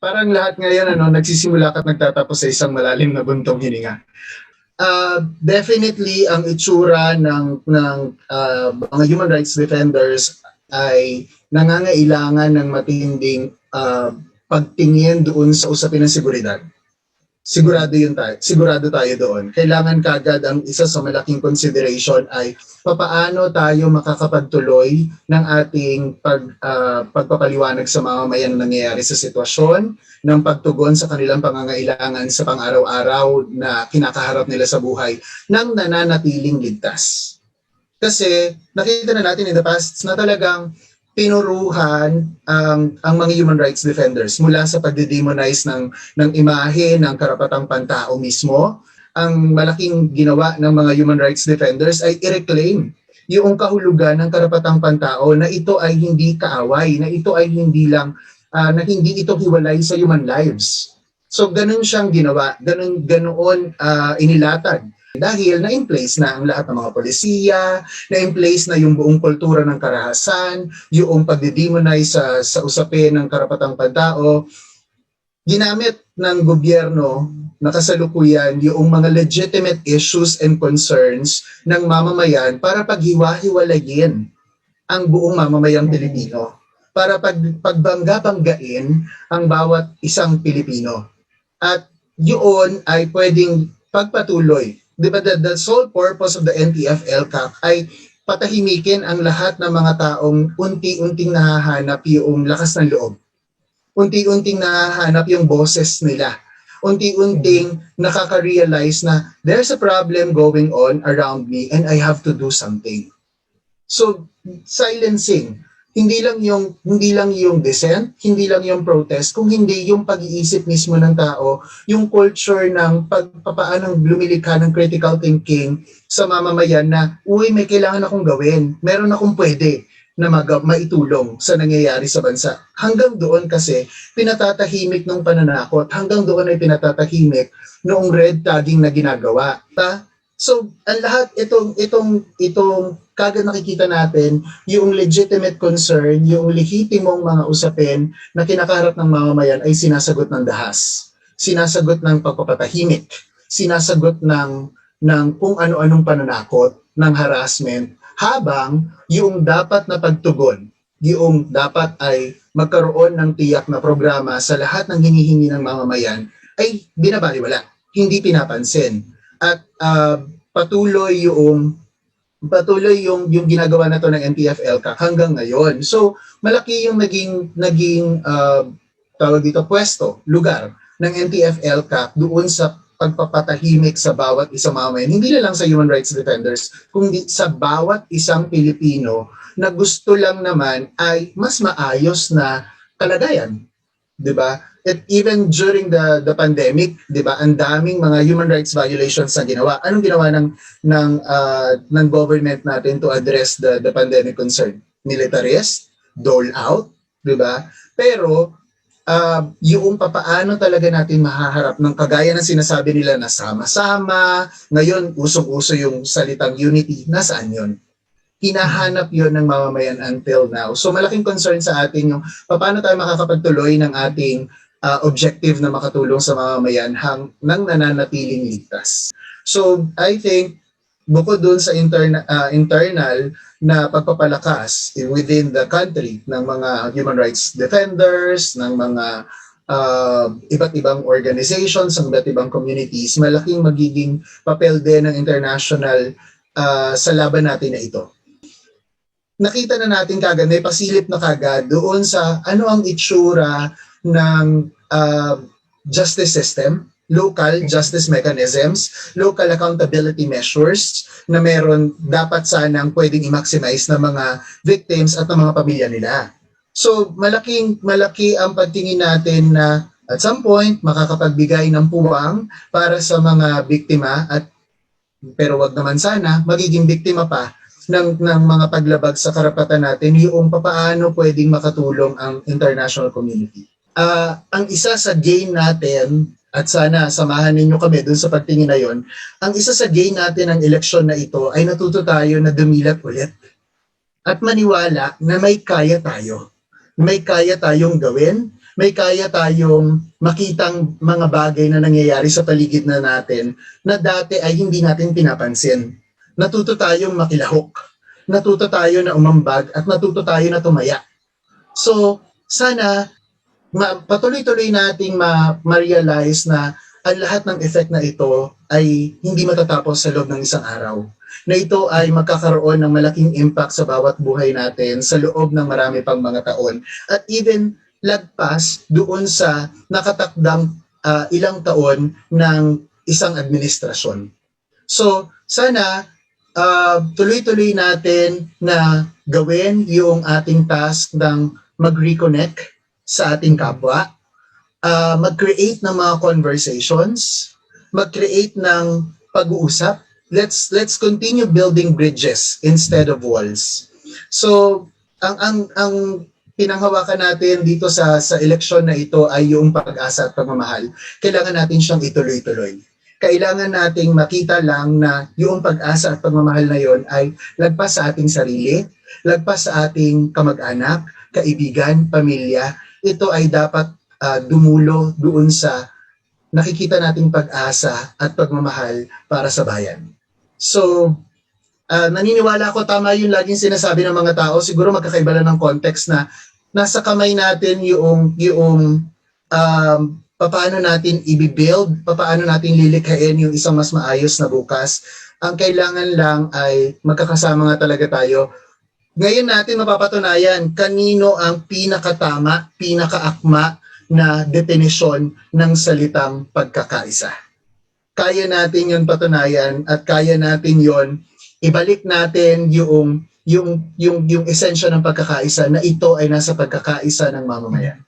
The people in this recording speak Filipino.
parang lahat ngayon ano, nagsisimula ka at nagtatapos sa isang malalim na buntong hininga. Uh, definitely ang itsura ng ng uh, mga human rights defenders ay nangangailangan ng matinding uh, pagtingin doon sa usapin ng seguridad. Sigurado yun tayo. Sigurado tayo doon. Kailangan kagad ang isa sa malaking consideration ay papaano tayo makakapagtuloy ng ating pag, uh, pagpapaliwanag sa mamamayan na nangyayari sa sitwasyon, ng pagtugon sa kanilang pangangailangan sa pang-araw-araw na kinakaharap nila sa buhay ng nananatiling ligtas. Kasi nakita na natin in the past na talagang pinuruhan ang ang mga human rights defenders mula sa pagde-demonize ng ng imahe ng karapatang pantao mismo. Ang malaking ginawa ng mga human rights defenders ay i-reclaim yung kahulugan ng karapatang pantao na ito ay hindi kaaway na ito ay hindi lang uh, na hindi ito hiwalay sa human lives. So ganun siyang ginawa. Ganun ganoon uh, inilatag dahil na-in place na ang lahat ng mga polisiya, na-in place na yung buong kultura ng karahasan, yung pagdidemonize sa, sa usapin ng karapatang pantao, ginamit ng gobyerno na kasalukuyan yung mga legitimate issues and concerns ng mamamayan para paghiwa-hiwalayin ang buong mamamayang Pilipino para pag, pagbangga-banggain ang bawat isang Pilipino. At yun ay pwedeng pagpatuloy di ba, the, the sole purpose of the NTF-LCAC ay patahimikin ang lahat ng mga taong unti-unting nahahanap yung lakas ng loob. Unti-unting nahahanap yung boses nila. Unti-unting nakaka-realize na there's a problem going on around me and I have to do something. So, silencing hindi lang yung hindi lang yung dissent, hindi lang yung protest, kung hindi yung pag-iisip mismo ng tao, yung culture ng pagpapaanong lumilikha ng critical thinking sa mamamayan na, uy, may kailangan akong gawin, meron akong pwede na mag maitulong sa nangyayari sa bansa. Hanggang doon kasi pinatatahimik ng pananakot, hanggang doon ay pinatatahimik noong red tagging na ginagawa. Ta? So, ang lahat itong itong itong kagad nakikita natin yung legitimate concern, yung lehitimong mga usapin na kinakaharap ng mamamayan ay sinasagot ng dahas. Sinasagot ng pagpapatahimik. Sinasagot ng, ng kung ano-anong pananakot, ng harassment, habang yung dapat na pagtugon, yung dapat ay magkaroon ng tiyak na programa sa lahat ng hinihingi ng mamamayan ay binabaliwala, hindi pinapansin. At uh, patuloy yung patuloy yung yung ginagawa na to ng NTF-ELCA hanggang ngayon. So, malaki yung naging naging uh, tawag dito pwesto, lugar ng NTF-ELCA doon sa pagpapatahimik sa bawat isang mamamayan. Hindi na lang sa human rights defenders, kundi sa bawat isang Pilipino na gusto lang naman ay mas maayos na kalagayan. 'Di ba? At even during the the pandemic, 'di ba, ang daming mga human rights violations na ginawa. Anong ginawa ng ng uh, ng government natin to address the the pandemic concern? Militarist, dole out, 'di ba? Pero uh, yung papaano talaga natin mahaharap ng kagaya ng sinasabi nila na sama-sama, ngayon usong-uso yung salitang unity, nasaan yun? Hinahanap yon ng mamamayan until now. So malaking concern sa atin yung paano tayo makakapagtuloy ng ating uh, objective na makatulong sa mamamayan hang nang nananatiling ligtas. So I think bukod doon sa interna, uh, internal na pagpapalakas within the country ng mga human rights defenders, ng mga uh, iba't ibang organizations, ng iba't ibang communities, malaking magiging papel din ng international uh, sa laban natin na ito. Nakita na natin kagad, may pasilip na kagad doon sa ano ang itsura ng uh, justice system, local justice mechanisms, local accountability measures na meron dapat sanang pwedeng i-maximize ng mga victims at ng mga pamilya nila. So malaking malaki ang pagtingin natin na at some point makakapagbigay ng puwang para sa mga biktima at pero wag naman sana magiging biktima pa ng, ng mga paglabag sa karapatan natin yung papaano pwedeng makatulong ang international community uh, ang isa sa gain natin, at sana samahan ninyo kami dun sa pagtingin na yon, ang isa sa gain natin ng eleksyon na ito ay natuto tayo na dumilat ulit. At maniwala na may kaya tayo. May kaya tayong gawin, may kaya tayong makitang mga bagay na nangyayari sa paligid na natin na dati ay hindi natin pinapansin. Natuto tayong makilahok. Natuto tayo na umambag at natuto tayo na tumaya. So, sana ma- patuloy-tuloy nating ma- ma-realize na ang lahat ng effect na ito ay hindi matatapos sa loob ng isang araw. Na ito ay magkakaroon ng malaking impact sa bawat buhay natin sa loob ng marami pang mga taon. At even lagpas doon sa nakatakdang ah, ilang taon ng isang administrasyon. So, sana ah, tuloy-tuloy natin na gawin yung ating task ng mag-reconnect sa ating kapwa, ah, mag-create ng mga conversations, mag-create ng pag-uusap. Let's let's continue building bridges instead of walls. So, ang ang ang pinanghawakan natin dito sa sa eleksyon na ito ay yung pag-asa at pagmamahal. Kailangan natin siyang ituloy-tuloy. Kailangan nating makita lang na yung pag-asa at pagmamahal na yon ay lagpas sa ating sarili, lagpas sa ating kamag-anak, kaibigan, pamilya. Ito ay dapat ah, dumulo doon sa nakikita nating pag-asa at pagmamahal para sa bayan. So, ah, naniniwala ako tama yung laging sinasabi ng mga tao, siguro magkakaiba lang ng context na nasa kamay natin yung yung um, paano natin i-build, paano natin lilikhain yung isang mas maayos na bukas. Ang kailangan lang ay magkakasama nga talaga tayo. Ngayon natin mapapatunayan kanino ang pinakatama, pinakaakma na definisyon ng salitang pagkakaisa. Kaya natin yon patunayan at kaya natin yon ibalik natin yung yung yung yung esensya ng pagkakaisa na ito ay nasa pagkakaisa ng mamamayan.